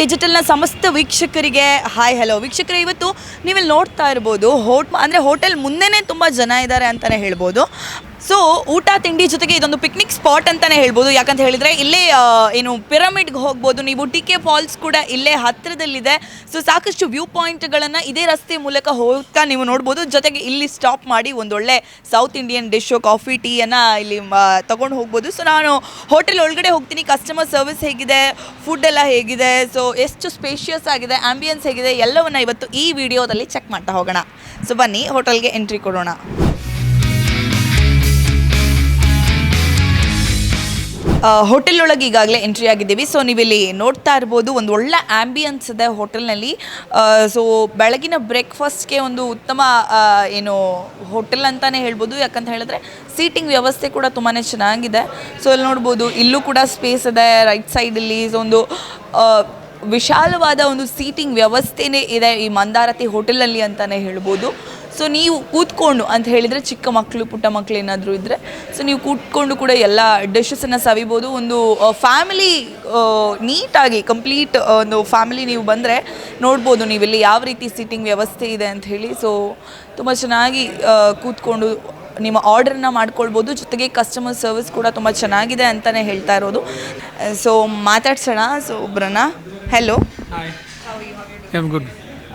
ಡಿಜಿಟಲ್ನ ಸಮಸ್ತ ವೀಕ್ಷಕರಿಗೆ hi hello ವೀಕ್ಷಕರೇ, ಇವತ್ತು ನೀವಿಲ್ಲಿ ನೋಡ್ತಾ ಇರ್ಬೋದು, ಹೋಟ್ ಅಂದರೆ ಹೋಟೆಲ್ ಮುಂದೆನೇ ತುಂಬ ಜನ ಇದ್ದಾರೆ ಅಂತಲೇ ಹೇಳ್ಬೋದು. ಸೊ ಊಟ, ತಿಂಡಿ ಜೊತೆಗೆ ಇದೊಂದು ಪಿಕ್ನಿಕ್ ಸ್ಪಾಟ್ ಅಂತಲೇ ಹೇಳ್ಬೋದು. ಯಾಕಂತ ಹೇಳಿದರೆ, ಇಲ್ಲೇ ಏನು ಪಿರಮಿಡ್ಗೆ ಹೋಗ್ಬೋದು. ನೀವು ಟಿ ಕೆ ಫಾಲ್ಸ್ ಕೂಡ ಇಲ್ಲೇ ಹತ್ತಿರದಲ್ಲಿದೆ ಸೊ ಸಾಕಷ್ಟು ವ್ಯೂ ಪಾಯಿಂಟ್ಗಳನ್ನು ಇದೇ ರಸ್ತೆ ಮೂಲಕ ಹೋಗ್ತಾ ನೀವು ನೋಡ್ಬೋದು. ಜೊತೆಗೆ ಇಲ್ಲಿ ಸ್ಟಾಪ್ ಮಾಡಿ ಒಂದೊಳ್ಳೆ ಸೌತ್ ಇಂಡಿಯನ್ ಡಿಶ್ ಕಾಫಿ ಟೀಯನ್ನು ಇಲ್ಲಿ ತೊಗೊಂಡು ಹೋಗ್ಬೋದು. ಸೊ ನಾನು ಹೋಟೆಲ್ ಒಳಗಡೆ ಹೋಗ್ತೀನಿ. ಕಸ್ಟಮರ್ ಸರ್ವಿಸ್ ಹೇಗಿದೆ? ಫುಡ್ ಎಲ್ಲ ಹೇಗಿದೆ? ಸೊ ಎಷ್ಟು ಸ್ಪೇಷಿಯಸ್ ಆಗಿದೆ? ಆಂಬಿಯನ್ಸ್ ಹೇಗಿದೆ? ಎಲ್ಲವನ್ನ ಇವತ್ತು ಈ ವಿಡಿಯೋದಲ್ಲಿ ಚೆಕ್ ಮಾಡ್ತಾ ಹೋಗೋಣ. ಸೊ ಬನ್ನಿ ಹೋಟೆಲ್ಗೆ ಎಂಟ್ರಿ ಕೊಡೋಣ. ಹೋಟೆಲ್ ಒಳಗೆ ಈಗಾಗಲೇ ಎಂಟ್ರಿ ಆಗಿದ್ದೀವಿ. ಸೊ ನೀವಿಲ್ಲಿ ನೋಡ್ತಾ ಇರ್ಬೋದು, ಒಂದು ಒಳ್ಳೆ ಆಂಬಿಯನ್ಸ್ ಇದೆ ಹೋಟೆಲ್ನಲ್ಲಿ. ಸೊ ಬೆಳಗಿನ ಬ್ರೇಕ್ಫಾಸ್ಟ್ಗೆ ಒಂದು ಉತ್ತಮ ಏನು ಹೋಟೆಲ್ ಅಂತಲೇ ಹೇಳ್ಬೋದು. ಯಾಕಂತ ಹೇಳಿದ್ರೆ ಸೀಟಿಂಗ್ ವ್ಯವಸ್ಥೆ ಕೂಡ ತುಂಬಾ ಚೆನ್ನಾಗಿದೆ. ಸೊ ಇಲ್ಲಿ ನೋಡ್ಬೋದು, ಇಲ್ಲೂ ಕೂಡ ಸ್ಪೇಸ್ ಇದೆ ರೈಟ್ ಸೈಡಲ್ಲಿ ಒಂದು ವಿಶಾಲವಾದ ಒಂದು ಸೀಟಿಂಗ್ ವ್ಯವಸ್ಥೆನೇ ಇದೆ ಈ ಮಂದಾರತಿ ಹೋಟೆಲಲ್ಲಿ ಅಂತಲೇ ಹೇಳ್ಬೋದು. ಸೊ ನೀವು ಕೂತ್ಕೊಂಡು ಅಂತ ಹೇಳಿದರೆ ಚಿಕ್ಕ ಮಕ್ಕಳು ಪುಟ್ಟ ಮಕ್ಕಳು ಏನಾದರೂ ಇದ್ದರೆ ಸೊ ನೀವು ಕೂತ್ಕೊಂಡು ಕೂಡ ಎಲ್ಲ ಡಿಶಸನ್ನು ಸವಿಬೋದು. ಒಂದು ಫ್ಯಾಮಿಲಿ ನೀಟಾಗಿ ಕಂಪ್ಲೀಟ್ ಒಂದು ಫ್ಯಾಮಿಲಿ ನೀವು ಬಂದರೆ ನೋಡ್ಬೋದು ನೀವಿಲ್ಲಿ ಯಾವ ರೀತಿ ಸೀಟಿಂಗ್ ವ್ಯವಸ್ಥೆ ಇದೆ ಅಂತ ಹೇಳಿ. ಸೊ ತುಂಬ ಚೆನ್ನಾಗಿ ಕೂತ್ಕೊಂಡು ನಿಮ್ಮ ಆರ್ಡರ್ನ ಮಾಡ್ಕೊಳ್ಬೋದು. ಜೊತೆಗೆ ಕಸ್ಟಮರ್ ಸರ್ವಿಸ್ ಕೂಡ ತುಂಬ ಚೆನ್ನಾಗಿದೆ ಅಂತಲೇ ಹೇಳ್ತಾ ಇರೋದು. ಸೊ ಮಾತಾಡ್ಸೋಣ. ಸೊ ಒಬ್ಬರನ್ನ hello good.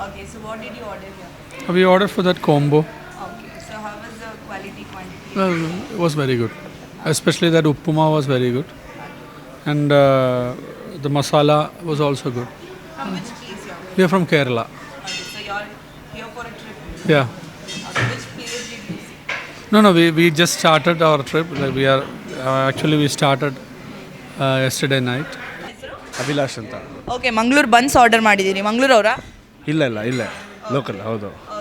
Okay so what did you order We ordered for that combo. Okay, so how was the quality quantity? Well, it was very good. Especially that uppuma was very good. And uh, the masala was also good. From which place you are? We are from Kerala. Okay, so you are here for a trip. Yeah. Okay, which place did you see? No, no, we, we just started our trip. Like we are uh, actually we started uh, yesterday night. Abhilash ಅಂತ okay Mangaluru buns order No, no, no. ಇಲ್ಲ ಇಲ್ಲ ಇಲ್ಲೇ local ಹೌದು okay ಯಾವಾಗಲೂ ಇಲ್ಲಿ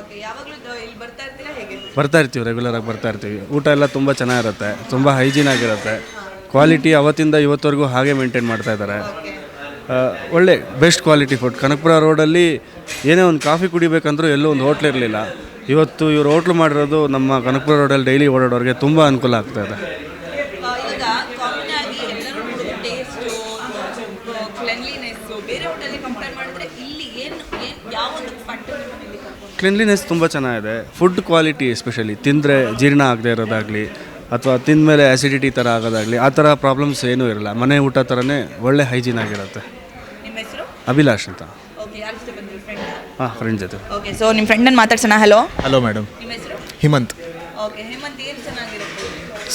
ಬರ್ತಾ ಇರ್ತೀವಿ regular ಆಗಿ ಬರ್ತಾ ಇರ್ತೀವಿ. ಊಟ ಎಲ್ಲ ತುಂಬ ಚೆನ್ನಾಗಿರುತ್ತೆ ತುಂಬ ಹೈಜೀನ್ ಆಗಿರುತ್ತೆ. ಕ್ವಾಲಿಟಿ ಅವತ್ತಿಂದ ಇವತ್ತವರೆಗೂ ಹಾಗೆ ಮೇಂಟೈನ್ ಮಾಡ್ತಾ ಇದ್ದಾರೆ. ಒಳ್ಳೆ ಬೆಸ್ಟ್ ಕ್ವಾಲಿಟಿ ಫುಡ್ ಕನಕಪುರ ರೋಡಲ್ಲಿ ಏನೇ ಒಂದು ಕಾಫಿ ಕುಡಿಬೇಕಂದ್ರೂ ಎಲ್ಲೂ ಒಂದು ಹೋಟ್ಲ್ ಇರಲಿಲ್ಲ. ಇವತ್ತು ಇವರು ಹೋಟ್ಲು ಮಾಡಿರೋದು ನಮ್ಮ ಕನಕಪುರ ರೋಡಲ್ಲಿ ಡೈಲಿ ಓಡಾಡೋರಿಗೆ ತುಂಬ ಅನುಕೂಲ ಆಗ್ತಾ ಇದೆ ಈಗ ಕಾಮನ್ ಆಗಿ ಎಲ್ಲರೂ ಟೇಸ್ಟು ಕ್ಲೆನ್ಲಿನೆಸ್ಸು ಬೇರೆ ಹೋಟೆಲ್ಗೆ ಕಂಪೇರ್ ಮಾಡಿದ್ರೆ ಇಲ್ಲಿ ಏನು ಏನು ಯಾವ ಒಂದು ಫ್ಯಾಕ್ಟರ್ ಕ್ಲೀನ್ಲಿನೆಸ್ ತುಂಬ ಚೆನ್ನಾಗಿದೆ. ಫುಡ್ ಕ್ವಾಲಿಟಿ ಎಸ್ಪೆಷಲಿ ತಿಂದರೆ ಜೀರ್ಣ ಆಗದೆ ಇರೋದಾಗಲಿ ಅಥವಾ ತಿಂದಮೇಲೆ ಆ್ಯಸಿಡಿಟಿ ಥರ ಆಗೋದಾಗಲಿ ಆ ಥರ ಪ್ರಾಬ್ಲಮ್ಸ್ ಏನೂ ಇರಲ್ಲ. ಮನೆ ಊಟ ಥರನೇ ಒಳ್ಳೆ ಹೈಜೀನ್ ಆಗಿರುತ್ತೆ. ನಿಮ್ಮ ಹೆಸರು? ಅಭಿಲಾಷ್ ಅಂತ. ಓಕೆ ಯಾರ ಜೊತೆ ಬಂದ್ರಿ? ಫ್ರೆಂಡ್ ಹಾಂ ಫ್ರೆಂಡ್ ಜೊತೆ. ಓಕೆ ಸೊ ನಿಮ್ಮ ಫ್ರೆಂಡನ್ನು ಮಾತಾಡ್ಸೋಣ. ಹಲೋ ಹಲೋ ಮೇಡಮ್ ನಿಮ್ಮ ಹೆಸರು? ಹಿಮಂತ್. ಓಕೆ ಹಿಮಂತ್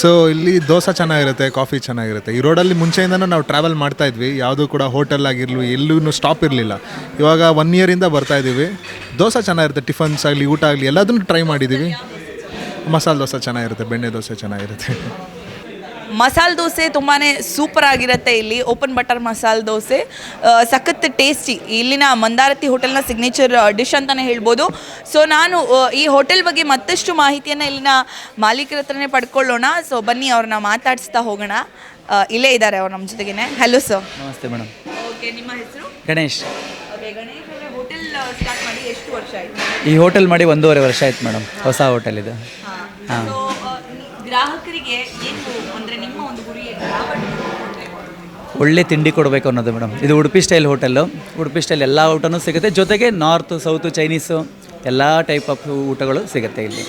ಸೊ ಇಲ್ಲಿ ದೋಸೆ ಚೆನ್ನಾಗಿರುತ್ತೆ ಕಾಫಿ ಚೆನ್ನಾಗಿರುತ್ತೆ. ಈ ರೋಡಲ್ಲಿ ಮುಂಚೆಯಿಂದನೂ ನಾವು ಟ್ರಾವೆಲ್ ಮಾಡ್ತಾ ಇದ್ವಿ. ಯಾವುದೂ ಕೂಡ ಹೋಟೆಲ್ ಆಗಿರಲಿ ಎಲ್ಲೂ ಸ್ಟಾಪ್ ಇರಲಿಲ್ಲ. ಇವಾಗ ಒನ್ ಇಯರಿಂದ ಬರ್ತಾ ಇದ್ದೀವಿ. ದೋಸೆ ಚೆನ್ನಾಗಿರುತ್ತೆ ಟಿಫನ್ಸ್ ಆಗಲಿ, ಊಟ ಆಗಲಿ, ಎಲ್ಲದನ್ನು ಟ್ರೈ ಮಾಡಿದ್ದೀವಿ. ಮಸಾಲೆ ದೋಸೆ ಚೆನ್ನಾಗಿರುತ್ತೆ, ಬೆಣ್ಣೆ ದೋಸೆ ಚೆನ್ನಾಗಿರುತ್ತೆ. ಮಸಾಲೆ ದೋಸೆ ತುಂಬಾ ಸೂಪರ್ ಆಗಿರುತ್ತೆ ಇಲ್ಲಿ. Open butter masala dosa. ಸಖತ್ ಟೇಸ್ಟಿ ಇಲ್ಲಿನ ಮಂದಾರತಿ ಹೋಟೆಲ್ನ ಸಿಗ್ನೇಚರ್ ಡಿಶ್ ಅಂತಲೇ ಹೇಳ್ಬೋದು. ಸೊ ನಾನು ಈ ಹೋಟೆಲ್ ಬಗ್ಗೆ ಮತ್ತಷ್ಟು ಮಾಹಿತಿಯನ್ನು ಇಲ್ಲಿನ ಮಾಲೀಕರ ಹತ್ರನೇ ಪಡ್ಕೊಳ್ಳೋಣ. ಸೊ ಬನ್ನಿ ಅವ್ರನ್ನ ಮಾತಾಡಿಸ್ತಾ ಹೋಗೋಣ. ಇಲ್ಲೇ ಇದ್ದಾರೆ ಅವ್ರು ನಮ್ಮ ಜೊತೆಗೇನೆ. ಹಲೋ ಸರ್ ನಮಸ್ತೆ ಮೇಡಮ್ ಓಕೆ ನಿಮ್ಮ ಹೆಸರು? ಗಣೇಶ್. ಹೋಟೆಲ್ ಸ್ಟಾರ್ಟ್ ಮಾಡಿ ಎಷ್ಟು ವರ್ಷ ಆಯಿತು? ಈ ಹೋಟೆಲ್ ಮಾಡಿ ಒಂದೂವರೆ ವರ್ಷ ಆಯ್ತು ಮೇಡಮ್ ಹೊಸ ಹೋಟೆಲ್ ಇದು. ಹಾಂ. ಗ್ರಾಹಕರಿಗೆ ಏನು ಅಂದರೆ ನಿಮ್ಮ ಒಂದು ಗುರಿ ಒಳ್ಳೆ ತಿಂಡಿ ಕೊಡಬೇಕು ಅನ್ನೋದು ಮೇಡಮ್. ಇದು Udupi style hotel Udupi style ಎಲ್ಲ ಊಟನೂ ಸಿಗುತ್ತೆ. ಜೊತೆಗೆ ನಾರ್ತ್ ಸೌತ್ ಚೈನೀಸು ಎಲ್ಲ ಟೈಪ್ ಆಫ್ ಊಟಗಳು ಸಿಗುತ್ತೆ ಇಲ್ಲಿ.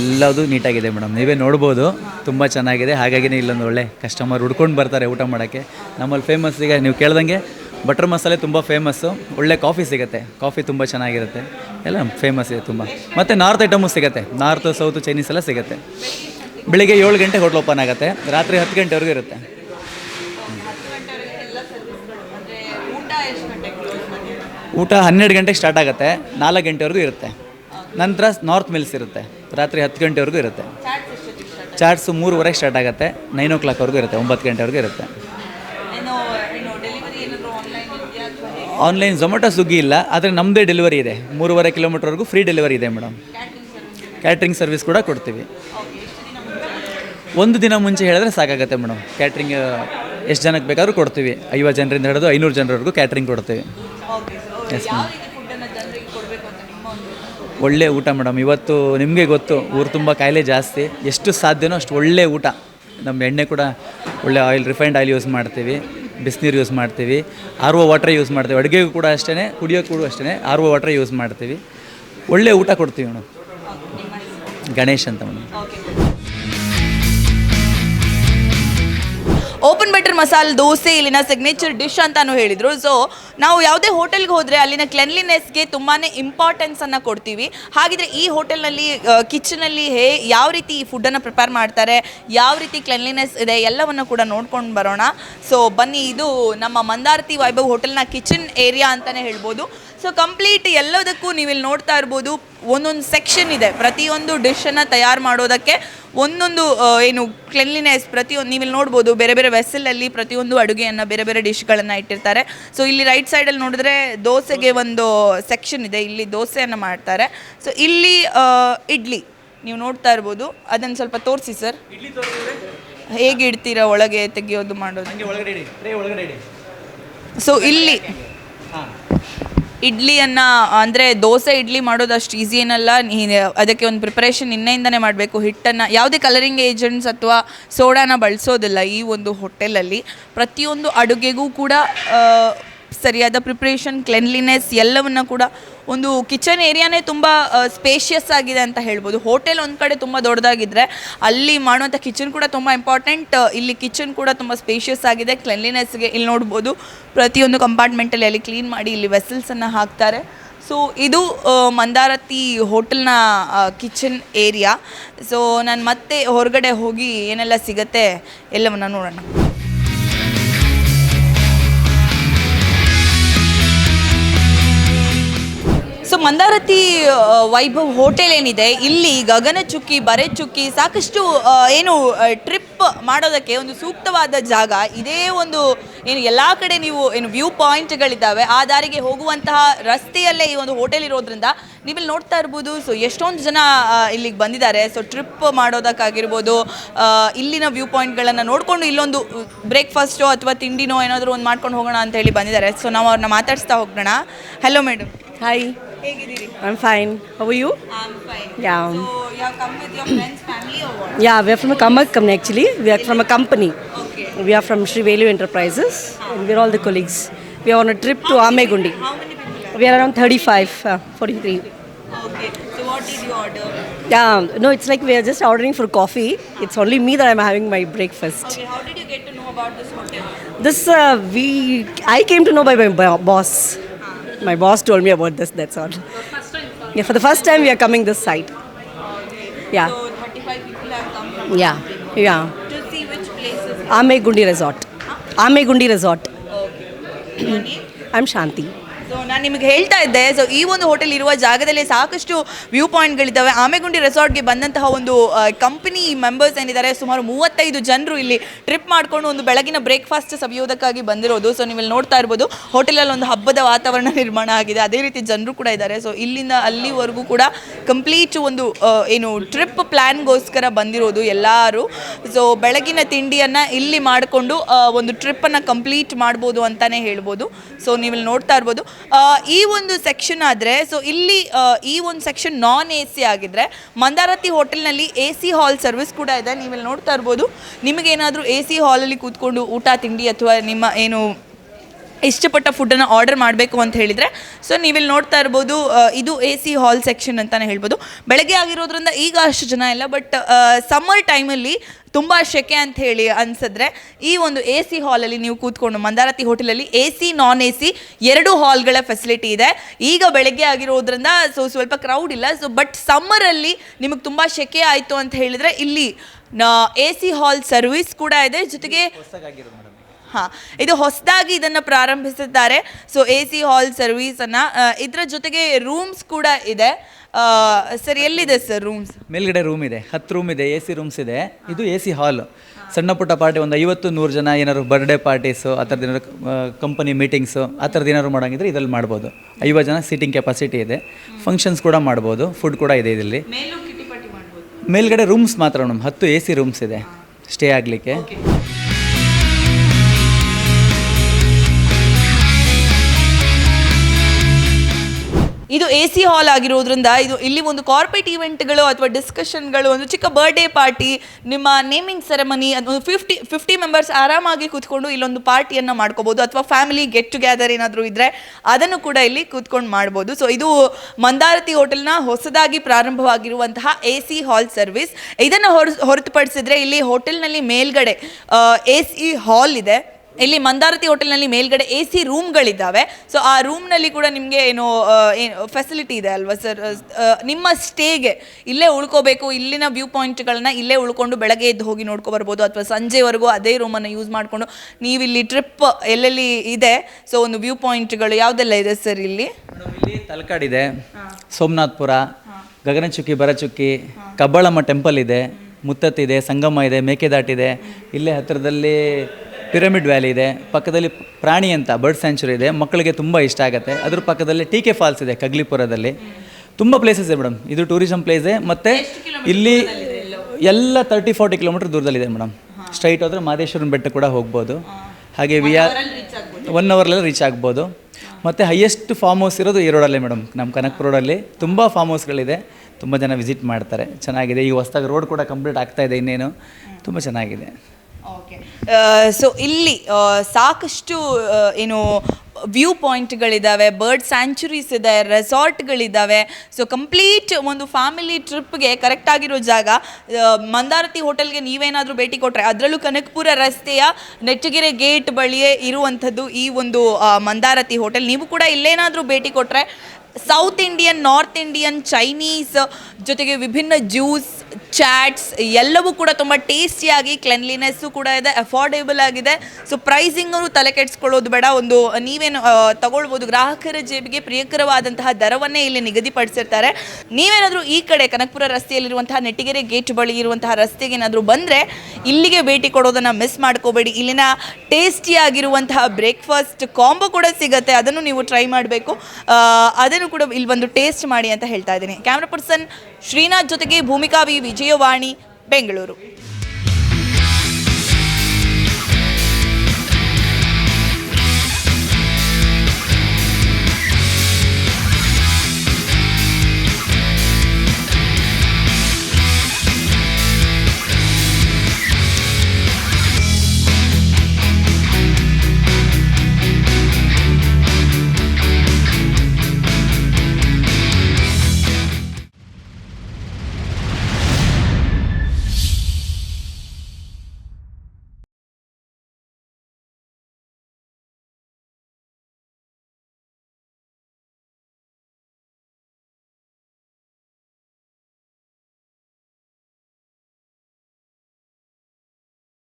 ಎಲ್ಲದು ನೀಟಾಗಿದೆ ಮೇಡಮ್. ನೀವೇ ನೋಡ್ಬೋದು. ತುಂಬ ಚೆನ್ನಾಗಿದೆ. ಹಾಗಾಗಿನೇ ಇಲ್ಲೊಂದು ಒಳ್ಳೆ ಕಸ್ಟಮರ್ ಹುಡ್ಕೊಂಡು ಬರ್ತಾರೆ ಊಟ ಮಾಡೋಕ್ಕೆ. ನಮ್ಮಲ್ಲಿ ಫೇಮಸ್ ಈಗ ನೀವು ಕೇಳ್ದಂಗೆ ಬಟರ್ ಮಸಾಲೆ ತುಂಬ ಫೇಮಸ್ಸು ಒಳ್ಳೆ ಕಾಫಿ ಸಿಗುತ್ತೆ. ಕಾಫಿ ತುಂಬ ಚೆನ್ನಾಗಿರುತ್ತೆ. ಎಲ್ಲ ಫೇಮಸ್ ಇದೆ ತುಂಬ. ಮತ್ತು ನಾರ್ತ್ ಐಟಮು ಸಿಗುತ್ತೆ. ನಾರ್ತ್ ಸೌತ್ ಚೈನೀಸ್ ಎಲ್ಲ ಸಿಗುತ್ತೆ. ಬೆಳಿಗ್ಗೆ ಏಳು ಗಂಟೆ ಹೋಟ್ಲ್ ಓಪನ್ ಆಗುತ್ತೆ. ರಾತ್ರಿ ಹತ್ತು ಗಂಟೆವರೆಗೂ ಇರುತ್ತೆ. ಊಟ ಹನ್ನೆರಡು ಗಂಟೆಗೆ ಸ್ಟಾರ್ಟ್ ಆಗುತ್ತೆ. ನಾಲ್ಕು ಗಂಟೆವರೆಗೂ ಇರುತ್ತೆ. ನಂತರ ನಾರ್ತ್ ಮಿಲ್ಸ್ ಇರುತ್ತೆ. ರಾತ್ರಿ ಹತ್ತು ಗಂಟೆವರೆಗೂ ಇರುತ್ತೆ. ಚಾರ್ಟ್ಸು ಮೂರುವರೆಗೆ ಸ್ಟಾರ್ಟ್ ಆಗುತ್ತೆ. ನೈನ್ ಓ ಕ್ಲಾಕ್ವರೆಗೂ ಇರುತ್ತೆ. ಒಂಬತ್ತು ಗಂಟೆವರೆಗೂ ಇರುತ್ತೆ ಏನು ಏನು ಡೆಲಿವರಿ ಏನಾದರೂ ಆನ್ಲೈನ್ ಇದೆಯಾ ಅಥವಾ ಹೇಗೆ ಆನ್ಲೈನ್ ಝೊಮ್ಯಾಟೊ ಸುಗ್ಗಿ ಇಲ್ಲ. ಆದರೆ ನಮ್ಮದೇ ಡೆಲಿವರಿ ಇದೆ. ಮೂರುವರೆ ಕಿಲೋಮೀಟರ್ವರೆಗೂ ಫ್ರೀ ಡೆಲಿವರಿ ಇದೆ ಮೇಡಮ್. ಕ್ಯಾಟ್ರಿಂಗ್ ಸರ್ವಿಸ್ ಕೂಡ ಕೊಡ್ತೀವಿ. ಒಂದು ದಿನ ಮುಂಚೆ ಹೇಳಿದ್ರೆ ಸಾಕಾಗುತ್ತೆ ಮೇಡಮ್. ಕ್ಯಾಟ್ರಿಂಗ್ ಎಷ್ಟು ಜನಕ್ಕೆ ಬೇಕಾದರೂ ಕೊಡ್ತೀವಿ. ಐವತ್ತು ಜನರಿಂದ ಹಿಡಿದು ಐನೂರು ಜನರವರೆಗೂ ಕ್ಯಾಟ್ರಿಂಗ್ ಕೊಡ್ತೀವಿ. ಎಸ್ ಮ್ಯಾಮ್ ಒಳ್ಳೆ ಊಟ ಮೇಡಮ್. ಇವತ್ತು ನಿಮಗೆ ಗೊತ್ತು ಊರು ತುಂಬ ಕಾಯಿಲೆ ಜಾಸ್ತಿ. ಎಷ್ಟು ಸಾಧ್ಯನೋ ಅಷ್ಟು ಒಳ್ಳೆ ಊಟ. ನಮ್ಮ ಎಣ್ಣೆ ಕೂಡ ಒಳ್ಳೆ ಆಯಿಲ್ ರಿಫೈನ್ಡ್ ಆಯಿಲ್ ಯೂಸ್ ಮಾಡ್ತೀವಿ. ಬಿಸಿನೀರು ಯೂಸ್ ಮಾಡ್ತೀವಿ. ಆರ್ ಒ ವಾಟ್ರ್ ಯೂಸ್ ಮಾಡ್ತೀವಿ. ಅಡುಗೆಗೂ ಕೂಡ ಅಷ್ಟೇ ಕುಡಿಯೋಕ್ಕೂ ಕೂಡ ಅಷ್ಟೇ ಆರ್ ಒ ವಾಟ್ರ್ ಯೂಸ್ ಮಾಡ್ತೀವಿ. ಒಳ್ಳೆ ಊಟ ಕೊಡ್ತೀವಿ ಮೇಡಮ್ ಗಣೇಶ್ ಅಂತ ಮೇಡಮ್ ಓಪನ್ ಬೆಟರ್ ಮಸಾಲೆ, ದೋಸೆ, ಇಲ್ಲಿನ ಸಿಗ್ನೇಚರ್ ಡಿಶ್ ಅಂತಾನು ಹೇಳಿದ್ರು. ಸೊ ನಾವು ಯಾವುದೇ ಹೋಟೆಲ್ಗೆ ಹೋದರೆ ಅಲ್ಲಿನ ಕ್ಲೆನ್ಲಿನೆಸ್ಗೆ ತುಂಬಾ ಇಂಪಾರ್ಟೆನ್ಸನ್ನು ಕೊಡ್ತೀವಿ. ಹಾಗಿದ್ರೆ ಈ ಹೋಟೆಲ್ನಲ್ಲಿ ಕಿಚನಲ್ಲಿ ಹೇ, ಯಾವ ರೀತಿ ಈ ಫುಡ್ಡನ್ನು ಪ್ರಿಪೇರ್ ಮಾಡ್ತಾರೆ, ಯಾವ ರೀತಿ ಕ್ಲೆನ್ಲಿನೆಸ್ ಇದೆ, ಎಲ್ಲವನ್ನು ಕೂಡ ನೋಡ್ಕೊಂಡು ಬರೋಣ. ಸೊ ಬನ್ನಿ, ಇದು ನಮ್ಮ ಮಂದಾರತಿ ವೈಭವ್ ಹೋಟೆಲ್ನ ಕಿಚನ್ ಏರಿಯಾ ಅಂತಲೇ ಹೇಳ್ಬೋದು. ಸೊ ಕಂಪ್ಲೀಟ್ ಎಲ್ಲದಕ್ಕೂ ನೀವು ಇಲ್ಲಿ ನೋಡ್ತಾ ಇರ್ಬೋದು ಒಂದೊಂದು ಸೆಕ್ಷನ್ ಇದೆ. ಪ್ರತಿಯೊಂದು ಡಿಶನ್ನು ತಯಾರು ಮಾಡೋದಕ್ಕೆ ಒಂದೊಂದು ಏನು ಕ್ಲೆನ್ಲಿನೆಸ್ ಪ್ರತಿಯೊಂದು ನೀವು ಇಲ್ಲಿ ನೋಡ್ಬೋದು ಬೇರೆ ಬೇರೆ ವೆಸಲಲ್ಲಿ ಪ್ರತಿಯೊಂದು ಅಡುಗೆಯನ್ನು ಬೇರೆ ಬೇರೆ ಡಿಶ್ಗಳನ್ನು ಇಟ್ಟಿರ್ತಾರೆ. ಸೊ ಇಲ್ಲಿ ರೈಟ್ ಸೈಡಲ್ಲಿ ನೋಡಿದ್ರೆ ದೋಸೆಗೆ ಒಂದು ಸೆಕ್ಷನ್ ಇದೆ ಇಲ್ಲಿ ದೋಸೆಯನ್ನು ಮಾಡ್ತಾರೆ. ಸೊ ಇಲ್ಲಿ ಇಡ್ಲಿ. ನೀವು ನೋಡ್ತಾ ಇರ್ಬೋದು. ಅದನ್ನು ಸ್ವಲ್ಪ ತೋರಿಸಿ ಸರ್ ಹೇಗೆ ಇಡ್ತೀರಾ ಒಳಗೆ ತೆಗಿಯೋದು ಮಾಡೋದು? ಸೊ ಇಲ್ಲಿ. ಇಡ್ಲಿಯನ್ನು, ಅಂದರೆ ದೋಸೆ ಇಡ್ಲಿ ಮಾಡೋದು ಅಷ್ಟು ಈಸಿ ಏನಲ್ಲ. ಅದಕ್ಕೆ ಒಂದು ಪ್ರಿಪರೇಷನ್ ನಿನ್ನೆಯಿಂದನೇ ಮಾಡಬೇಕು. ಹಿಟ್ಟನ್ನು, ಯಾವುದೇ ಕಲರಿಂಗ್ ಏಜೆಂಟ್ಸ್ ಅಥವಾ ಸೋಡಾನ ಬಳಸೋದಿಲ್ಲ ಈ ಒಂದು ಹೋಟೆಲಲ್ಲಿ. ಪ್ರತಿಯೊಂದು ಅಡುಗೆಗೂ ಕೂಡ ಸರಿಯಾದ ಪ್ರಿಪ್ರೇಷನ್ ಕ್ಲೆನ್ಲಿನೆಸ್ ಎಲ್ಲವನ್ನ ಕೂಡ ಒಂದು ಕಿಚನ್ ಏರಿಯಾನೇ ತುಂಬ ಸ್ಪೇಷಿಯಸ್ ಆಗಿದೆ ಅಂತ ಹೇಳ್ಬೋದು. ಹೋಟೆಲ್ ಒಂದು ಕಡೆ ತುಂಬ ದೊಡ್ಡದಾಗಿದ್ದರೆ ಅಲ್ಲಿ ಮಾಡುವಂಥ ಕಿಚನ್ ಕೂಡ ತುಂಬ ಇಂಪಾರ್ಟೆಂಟ್ ಇಲ್ಲಿ ಕಿಚನ್ ಕೂಡ ತುಂಬ ಸ್ಪೇಷಿಯಸ್ ಆಗಿದೆ. ಕ್ಲೆನ್ಲಿನೆಸ್ಗೆ ಇಲ್ಲಿ ನೋಡ್ಬೋದು, ಪ್ರತಿಯೊಂದು ಕಂಪಾರ್ಟ್ಮೆಂಟಲ್ಲಿ ಅಲ್ಲಿ ಕ್ಲೀನ್ ಮಾಡಿ ಇಲ್ಲಿ ವೆಸಲ್ಸನ್ನು ಹಾಕ್ತಾರೆ. ಸೊ ಇದು ಮಂದಾರತಿ ಹೋಟೆಲ್ನ ಕಿಚನ್ ಏರಿಯಾ. ಸೊ ನಾನು ಮತ್ತೆ ಹೊರಗಡೆ ಹೋಗಿ ಏನೆಲ್ಲ ಸಿಗತ್ತೆ ಎಲ್ಲವನ್ನ ನೋಡೋಣ. ಮಂದಾರತಿ ವೈಭವ್ ಹೋಟೆಲ್ ಏನಿದೆ ಇಲ್ಲಿ ಗಗನಚುಕ್ಕಿ ಬರೆಚುಕ್ಕಿ ಸಾಕಷ್ಟು ಏನು ಟ್ರಿಪ್ ಮಾಡೋದಕ್ಕೆ ಒಂದು ಸೂಕ್ತವಾದ ಜಾಗ. ಇದೇ ಒಂದು ಏನು ಎಲ್ಲ ಕಡೆ ನೀವು ಏನು ವ್ಯೂ ಪಾಯಿಂಟ್ಗಳಿದ್ದಾವೆ. ಆ ದಾರಿಗೆ ಹೋಗುವಂತಹ ರಸ್ತೆಯಲ್ಲೇ ಈ ಒಂದು ಹೋಟೆಲ್ ಇರೋದ್ರಿಂದ ನೀವಿಲ್ಲಿ ನೋಡ್ತಾ ಇರ್ಬೋದು. ಸೊ ಎಷ್ಟೊಂದು ಜನ ಇಲ್ಲಿಗೆ ಬಂದಿದ್ದಾರೆ. ಸೊ ಟ್ರಿಪ್ ಮಾಡೋದಕ್ಕಾಗಿರ್ಬೋದು ಇಲ್ಲಿನ ವ್ಯೂ ಪಾಯಿಂಟ್ಗಳನ್ನು ನೋಡಿಕೊಂಡು ಇಲ್ಲೊಂದು ಬ್ರೇಕ್ಫಾಸ್ಟೋ ಅಥವಾ ತಿಂಡಿನೋ ಏನಾದರೂ ಒಂದು ಮಾಡ್ಕೊಂಡು ಹೋಗೋಣ ಅಂತ ಹೇಳಿ ಬಂದಿದ್ದಾರೆ. ಸೊ ನಾವು ಅವ್ರನ್ನ ಮಾತಾಡಿಸ್ತಾ ಹೋಗೋಣ ಹಲೋ ಮೇಡಮ್ Hi, ಹೇಗಿದ್ದೀರಿ I'm fine. How are you? I'm fine. Yeah. So you have come with your friends, family or what? Yeah, we are from a Kamak company actually. We are from a company. Okay. We are from Sri Velu Enterprises. And we're all the colleagues. We are on a trip to Amegundi. How many people are? We are around 35, uh, 43. Okay. So what did you order? Yeah, no, it's like we are just ordering for coffee. It's only me that I'm having my breakfast. Okay. How did you get to know about this hotel? This, uh, we, I came to know by my bo- boss. My boss told me about this, that's all. Yeah, for the first time we are coming this side. Yeah, So 35 people have come from yeah, yeah. to see which places. Amegundi Resort. Amegundi Resort. Okay. Your name? I'm Shanti. ನಾನು ನಿಮಗೆ ಹೇಳ್ತಾ ಇದ್ದೆ so ಈ ಒಂದು hotel ಇರುವ ಜಾಗದಲ್ಲಿ ಸಾಕಷ್ಟು view ಪಾಯಿಂಟ್ಗಳಿದ್ದಾವೆ ಆಮೆಗುಂಡಿ ರೆಸಾರ್ಟ್ಗೆ ಬಂದಂತಹ ಒಂದು ಕಂಪನಿ ಮೆಂಬರ್ಸ್ ಏನಿದ್ದಾರೆ, ಸುಮಾರು ಮೂವತ್ತೈದು ಜನರು ಇಲ್ಲಿ ಟ್ರಿಪ್ ಮಾಡಿಕೊಂಡು ಒಂದು ಬೆಳಗಿನ ಬ್ರೇಕ್ಫಾಸ್ಟ್ ಸವಿಯೋದಕ್ಕಾಗಿ ಬಂದಿರೋದು. ಸೊ ನೀವು ಇಲ್ಲಿ ನೋಡ್ತಾ ಇರ್ಬೋದು ಹೋಟೆಲಲ್ಲಿ ಒಂದು ಹಬ್ಬದ ವಾತಾವರಣ ನಿರ್ಮಾಣ ಆಗಿದೆ. ಅದೇ ರೀತಿ ಜನರು ಕೂಡ ಇದ್ದಾರೆ. ಸೊ ಇಲ್ಲಿಂದ ಅಲ್ಲಿವರೆಗೂ ಕೂಡ ಕಂಪ್ಲೀಟ್ ಒಂದು ಏನು ಟ್ರಿಪ್ ಪ್ಲ್ಯಾನ್ಗೋಸ್ಕರ ಬಂದಿರೋದು ಎಲ್ಲರೂ. ಸೊ ಬೆಳಗಿನ ತಿಂಡಿಯನ್ನು ಇಲ್ಲಿ ಮಾಡಿಕೊಂಡು ಒಂದು ಟ್ರಿಪ್ಪನ್ನು ಕಂಪ್ಲೀಟ್ ಮಾಡ್ಬೋದು ಅಂತಲೇ ಹೇಳ್ಬೋದು. ಸೊ ನೀವು ಇಲ್ಲಿ ನೋಡ್ತಾ ಇರ್ಬೋದು. ಈ ಒಂದು ಸೆಕ್ಷನ್ ಆದರೆ ಸೊ ಇಲ್ಲಿ ಈ ಒಂದು ಸೆಕ್ಷನ್ ನಾನ್ ಎ ಸಿ ಆಗಿದ್ರೆ, ಮಂದಾರತಿ ಹೋಟೆಲ್ನಲ್ಲಿ ಎ ಸಿ ಹಾಲ್ ಸರ್ವಿಸ್ ಕೂಡ ಇದೆ. ನೀವು ಇಲ್ಲಿ ನೋಡ್ತಾ ಇರ್ಬೋದು. ನಿಮಗೇನಾದರೂ ಎ ಸಿ ಹಾಲಲ್ಲಿ ಕೂತ್ಕೊಂಡು ಊಟ, ತಿಂಡಿ ಅಥವಾ ನಿಮ್ಮ ಏನು ಇಷ್ಟಪಟ್ಟ ಫುಡ್ಡನ್ನು ಆರ್ಡರ್ ಮಾಡಬೇಕು ಅಂತ ಹೇಳಿದರೆ ಸೊ ನೀವಿಲ್ಲಿ ನೋಡ್ತಾ ಇರ್ಬೋದು ಇದು ಎ ಸಿ ಹಾಲ್ ಸೆಕ್ಷನ್ ಅಂತಲೇ ಹೇಳ್ಬೋದು. ಬೆಳಗ್ಗೆ ಆಗಿರೋದ್ರಿಂದ ಈಗ ಅಷ್ಟು ಜನ ಇಲ್ಲ ಬಟ್ ಸಮ್ಮರ್ ಟೈಮಲ್ಲಿ ತುಂಬ ಶೆಕೆ ಅಂತ ಹೇಳಿ ಅನ್ಸಿದ್ರೆ, ಈ ಒಂದು ಎ ಸಿ ಹಾಲಲ್ಲಿ ನೀವು ಕೂತ್ಕೊಂಡು, ಮಂದಾರತಿ ಹೋಟೆಲಲ್ಲಿ A C non A C ಎರಡು ಹಾಲ್ಗಳ ಫೆಸಿಲಿಟಿ ಇದೆ. ಈಗ ಬೆಳಗ್ಗೆ ಆಗಿರೋದ್ರಿಂದ ಸೊ ಸ್ವಲ್ಪ ಕ್ರೌಡ್ ಇಲ್ಲ ಸೊ ಬಟ್ ಸಮ್ಮರಲ್ಲಿ ನಿಮಗೆ ತುಂಬ ಶೆಕೆ ಆಯಿತು ಅಂತ ಹೇಳಿದರೆ, ಇಲ್ಲಿ ಎ ಸಿ ಹಾಲ್ ಸರ್ವಿಸ್ ಕೂಡ ಇದೆ. ಜೊತೆಗೆ ಹಾಂ ಇದು ಹೊಸದಾಗಿ ಇದನ್ನು ಪ್ರಾರಂಭಿಸಿದ್ದಾರೆ. ಸೊ ಎ ಸಿ ಹಾಲ್ ಸರ್ವೀಸನ್ನು ಇದರ ಜೊತೆಗೆ ರೂಮ್ಸ್ ಕೂಡ ಇದೆ. ಸರ್ ಎಲ್ಲಿದೆ ಸರ್ ರೂಮ್ಸ್ ಮೇಲ್ಗಡೆ ರೂಮ್ ಇದೆ ಹತ್ತು ರೂಮ್ ಇದೆ ಎ ಸಿ ರೂಮ್ಸ್ ಇದೆ. ಇದು ಎ ಸಿ ಹಾಲ್ ಸಣ್ಣ ಪುಟ್ಟ ಪಾರ್ಟಿ ಒಂದು ಐವತ್ತು ನೂರು ಜನ ಏನಾದ್ರು ಬರ್ಡೇ ಪಾರ್ಟೀಸು ಆ ಥರದ್ದು ಏನಾದ್ರು ಕಂಪನಿ ಮೀಟಿಂಗ್ಸು ಆ ಥರದ್ದು ಏನಾದ್ರು ಮಾಡೋಂಗಿದ್ರೆ ಇದರಲ್ಲಿ ಮಾಡ್ಬೋದು. ಐವತ್ತು ಜನ ಸೀಟಿಂಗ್ ಕೆಪಾಸಿಟಿ ಇದೆ. ಫಂಕ್ಷನ್ಸ್ ಕೂಡ ಮಾಡ್ಬೋದು ಫುಡ್ ಕೂಡ ಇದೆ ಇದರಲ್ಲಿ. ಮೇಲ್ಗಡೆ ರೂಮ್ಸ್ ಮಾತ್ರ ಮೇಡಮ್ ಹತ್ತು ಎ ಸಿ ರೂಮ್ಸ್ ಇದೆ. ಸ್ಟೇ ಆಗಲಿಕ್ಕೆ. ಇದು ಎ ಸಿ ಹಾಲ್ ಆಗಿರೋದ್ರಿಂದ ಇದು ಇಲ್ಲಿ ಒಂದು ಕಾರ್ಪೊರೇಟ್ ಇವೆಂಟ್ಗಳು ಅಥವಾ ಡಿಸ್ಕಷನ್ಗಳು ಒಂದು ಚಿಕ್ಕ ಬರ್ಡೇ ಪಾರ್ಟಿ ನಿಮ್ಮ ನೇಮಿಂಗ್ ಸೆರೆಮನಿ ಒಂದು ಫಿಫ್ಟಿ ಫಿಫ್ಟಿ ಮೆಂಬರ್ಸ್ ಆರಾಮಾಗಿ ಕೂತ್ಕೊಂಡು ಇಲ್ಲೊಂದು ಪಾರ್ಟಿಯನ್ನು ಮಾಡ್ಕೋಬೋದು ಅಥವಾ ಫ್ಯಾಮಿಲಿ ಗೆಟ್ ಟುಗೆದರ್ ಏನಾದರೂ ಇದ್ದರೆ ಅದನ್ನು ಕೂಡ ಇಲ್ಲಿ ಕೂತ್ಕೊಂಡು ಮಾಡ್ಬೋದು. ಸೊ ಇದು ಮಂದಾರತಿ ಹೋಟೆಲ್ನ ಹೊಸದಾಗಿ ಪ್ರಾರಂಭವಾಗಿರುವಂತಹ ಎ ಸಿ ಹಾಲ್ ಸರ್ವಿಸ್ ಇದನ್ನು ಹೊರ, ಹೊರತುಪಡಿಸಿದ್ರೆ ಇಲ್ಲಿ ಹೋಟೆಲ್ನಲ್ಲಿ ಮೇಲ್ಗಡೆ ಎ ಸಿ ಹಾಲ್ ಇದೆ. ಇಲ್ಲಿ ಮಂದಾರತಿ ಹೋಟೆಲ್ನಲ್ಲಿ ಮೇಲ್ಗಡೆ ಎ ಸಿ ರೂಮ್ಗಳಿದ್ದಾವೆ. ಸೊ ಆ ರೂಮ್ನಲ್ಲಿ ಕೂಡ ನಿಮಗೆ ಏನು ಏನು ಫೆಸಿಲಿಟಿ ಇದೆ ಅಲ್ವಾ ಸರ್ ನಿಮ್ಮ ಸ್ಟೇಗೆ ಇಲ್ಲೇ ಉಳ್ಕೋಬೇಕು ಇಲ್ಲಿನ ವ್ಯೂ ಪಾಯಿಂಟ್ಗಳನ್ನ ಇಲ್ಲೇ ಉಳ್ಕೊಂಡು ಬೆಳಗ್ಗೆ ಎದ್ದು ಹೋಗಿ ನೋಡ್ಕೊ ಬರ್ಬೋದು ಅಥವಾ ಸಂಜೆವರೆಗೂ ಅದೇ ರೂಮನ್ನು ಯೂಸ್ ಮಾಡಿಕೊಂಡು ನೀವು ಇಲ್ಲಿ ಟ್ರಿಪ್ ಎಲ್ಲೆಲ್ಲಿ ಇದೆ? ಸೊ ಒಂದು ವ್ಯೂ ಪಾಯಿಂಟ್ಗಳು ಯಾವುದೆಲ್ಲ ಇದೆ ಸರ್ ಇಲ್ಲಿ? ತಲಕಾಡ್ ಇಲ್ಲಿ ತಲಕಾಡಿದೆ ಸೋಮನಾಥ್ಪುರ ಗಗನಚುಕ್ಕಿ ಬರಚುಕ್ಕಿ ಕಬ್ಬಳಮ್ಮ ಟೆಂಪಲ್ ಇದೆ ಮುತ್ತತ್ತಿದೆ ಸಂಗಮ ಇದೆ ಮೇಕೆದಾಟಿದೆ ಇಲ್ಲೇ ಹತ್ತಿರದಲ್ಲಿ ಪಿರಮಿಡ್ ವ್ಯಾಲಿ ಇದೆ ಪಕ್ಕದಲ್ಲಿ ಪ್ರಾಣಿ ಅಂತ ಬರ್ಡ್ ಸ್ಯಾಂಚುರಿ ಇದೆ ಮಕ್ಕಳಿಗೆ ತುಂಬ ಇಷ್ಟ ಆಗುತ್ತೆ. ಅದ್ರ ಪಕ್ಕದಲ್ಲಿ ಟಿ ಕೆ ಫಾಲ್ಸ್ ಇದೆ ಕಗ್ಲಿಪುರದಲ್ಲಿ. ತುಂಬ ಪ್ಲೇಸಸ್ ಇದೆ ಮೇಡಮ್ ಇದು ಟೂರಿಸಂ ಪ್ಲೇಸೇ ಮತ್ತು ಇಲ್ಲಿ ಎಲ್ಲ ತರ್ಟಿ ಫಾರ್ಟಿ ಕಿಲೋಮೀಟರ್ ದೂರದಲ್ಲಿದೆ ಮೇಡಮ್ ಸ್ಟ್ರೈಟ್ ಹೋದರೆ ಮಾದೇಶ್ವರನ ಬೆಟ್ಟ ಕೂಡ ಹೋಗ್ಬೋದು. ಹಾಗೆ ವಿ ಆರ್ ಒನ್ ಅವರ್ಲೆಲ್ಲ ರೀಚ್ ಆಗ್ಬೋದು. ಮತ್ತು ಹೈಯೆಸ್ಟ್ ಫಾರ್ಮ್ ಹೌಸ್ ಇರೋದು ಈ ರೋಡಲ್ಲೇ ಮೇಡಮ್ ನಮ್ಮ ಕನಕ್ ರೋಡಲ್ಲಿ ತುಂಬ ಫಾರ್ಮ್ ಹೌಸ್ಗಳಿದೆ ತುಂಬ ಜನ ವಿಸಿಟ್ ಮಾಡ್ತಾರೆ. ಚೆನ್ನಾಗಿದೆ. ಈ ಹೊಸ್ದಾಗಿ ರೋಡ್ ಕೂಡ ಕಂಪ್ಲೀಟ್ ಆಗ್ತಾ ಇದೆ ಇನ್ನೇನು. ತುಂಬ ಚೆನ್ನಾಗಿದೆ. ಓಕೆ ಸೊ ಇಲ್ಲಿ ಸಾಕಷ್ಟು ಏನು ವ್ಯೂ ಪಾಯಿಂಟ್ಗಳಿದ್ದಾವೆ ಬರ್ಡ್ ಸ್ಯಾಂಚುರೀಸ್ ಇದೆ ರೆಸಾರ್ಟ್ಗಳಿದ್ದಾವೆ ಸೊ ಕಂಪ್ಲೀಟ್ ಒಂದು ಫ್ಯಾಮಿಲಿ ಟ್ರಿಪ್ಗೆ ಕರೆಕ್ಟ್ ಆಗಿರೋ ಜಾಗ ಮಂದಾರತಿ ಹೋಟೆಲ್ಗೆ ನೀವೇನಾದರೂ ಭೇಟಿ ಕೊಟ್ಟರೆ ಅದರಲ್ಲೂ ಕನಕಪುರ ರಸ್ತೆಯ ನೆಟ್ಟಗೆರೆ ಗೇಟ್ ಬಳಿಯೇ ಇರುವಂಥದ್ದು ಈ ಒಂದು ಮಂದಾರತಿ ಹೋಟೆಲ್. ನೀವು ಕೂಡ ಇಲ್ಲೇನಾದರೂ ಭೇಟಿ ಕೊಟ್ಟರೆ South Indian North Indian Chinese ಜೊತೆಗೆ ವಿಭಿನ್ನ ಜ್ಯೂಸ್ ಚಾಟ್ಸ್ ಎಲ್ಲವೂ ಕೂಡ ತುಂಬ ಟೇಸ್ಟಿಯಾಗಿ ಕ್ಲೆನ್ಲಿನೆಸ್ಸು ಕೂಡ ಇದೆ ಅಫೋರ್ಡೇಬಲ್ ಆಗಿದೆ. ಸೊ ಪ್ರೈಸಿಂಗನ್ನು ತಲೆ ಕೆಡಿಸ್ಕೊಳ್ಳೋದು ಬೇಡ. ಒಂದು, ನೀವೇನು ತಗೊಳ್ಬೋದು. ಗ್ರಾಹಕರ ಜೇಬಿಗೆ ಪ್ರಿಯಕರವಾದಂತಹ ದರವನ್ನೇ ಇಲ್ಲಿ ನಿಗದಿಪಡಿಸಿರ್ತಾರೆ. ನೀವೇನಾದರೂ ಈ ಕಡೆ ಕನಕಪುರ ರಸ್ತೆಯಲ್ಲಿರುವಂತಹ ನೆಟ್ಟಿಗೆರೆ ಗೇಟ್ ಬಳಿ ಇರುವಂತಹ ರಸ್ತೆಗೆ ಏನಾದರೂ ಬಂದರೆ ಇಲ್ಲಿಗೆ ಭೇಟಿ ಕೊಡೋದನ್ನು ಮಿಸ್ ಮಾಡ್ಕೋಬೇಡಿ. ಇಲ್ಲಿನ ಟೇಸ್ಟಿಯಾಗಿರುವಂತಹ ಬ್ರೇಕ್ಫಾಸ್ಟ್ ಕಾಂಬೋ ಕೂಡ ಸಿಗುತ್ತೆ. ಅದನ್ನು ನೀವು ಟ್ರೈ ಮಾಡಬೇಕು. ಅದನ್ನು ಕೂಡ ಇಲ್ಲಿ ಬಂದು ಟೇಸ್ಟ್ ಮಾಡಿ ಅಂತ ಹೇಳ್ತಾ ಇದ್ದೀನಿ. ಕ್ಯಾಮ್ರಾ ಪರ್ಸನ್ ಶ್ರೀನಾಥ್ ಜೊತೆಗೆ ಭೂಮಿಕಾ ವಿ. ವಿಜಯವಾಣಿ, ಬೆಂಗಳೂರು.